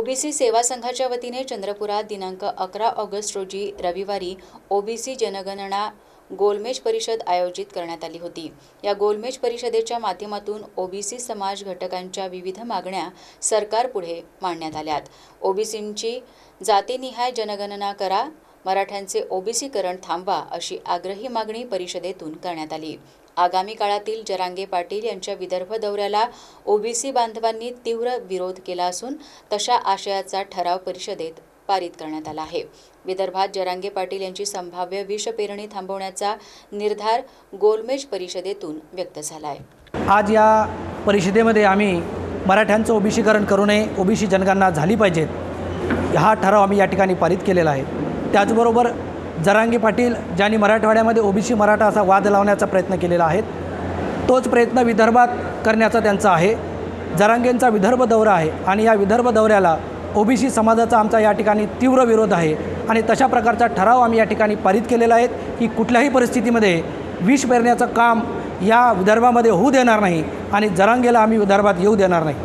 OBC सेवा संघाच्या वतीने चंद्रपुरात दिनांक अकरा ऑगस्ट रोजी रविवारी ओबीसी जनगणना गोलमेज परिषद आयोजित करण्यात आली होती. या गोलमेज परिषदेच्या माध्यमातून ओबीसी समाज घटकांच्या विविध मागण्या सरकारपुढे मांडण्यात आल्यात. ओबीसींची जातीनिहाय जनगणना करा मराठ्यांचे ओबीसीकरण थांबवा अशी आग्रही मागणी परिषदेतून करण्यात आली. आगामी काळातील जरांगे पाटील यांच्या विदर्भ दौऱ्याला ओबीसी बांधवांनी तीव्र विरोध केला असून तशा आशयाचा ठराव परिषदेत पारित करण्यात आला आहे. विदर्भात जरांगे पाटील यांची संभाव्य विषपेरणी थांबवण्याचा निर्धार गोलमेज परिषदेतून व्यक्त झाला आहे आज या परिषदेमध्ये आम्ही मराठ्यांचं ओबीसीकरण करू नये ओबीसी जनगणना झाली पाहिजेत हा ठराव आम्ही या ठिकाणी पारित केलेला आहे. त्याचबरोबर जरांगी पाटील ज्यांनी मराठवाड्यामध्ये ओबीसी मराठा असा वाद लावण्याचा प्रयत्न केलेला आहे तोच प्रयत्न विदर्भात करण्याचा त्यांचा आहे. जरांगेंचा विदर्भ दौरा आहे आणि या विदर्भ दौऱ्याला ओबीसी समाजाचा आमचा या ठिकाणी तीव्र विरोध आहे आणि तशा प्रकारचा ठराव आम्ही या ठिकाणी पारित केलेला आहे की कुठल्याही परिस्थितीमध्ये विष पेरण्याचं काम या विदर्भामध्ये होऊ देणार नाही आणि जरांगेला आम्ही विदर्भात येऊ देणार नाही.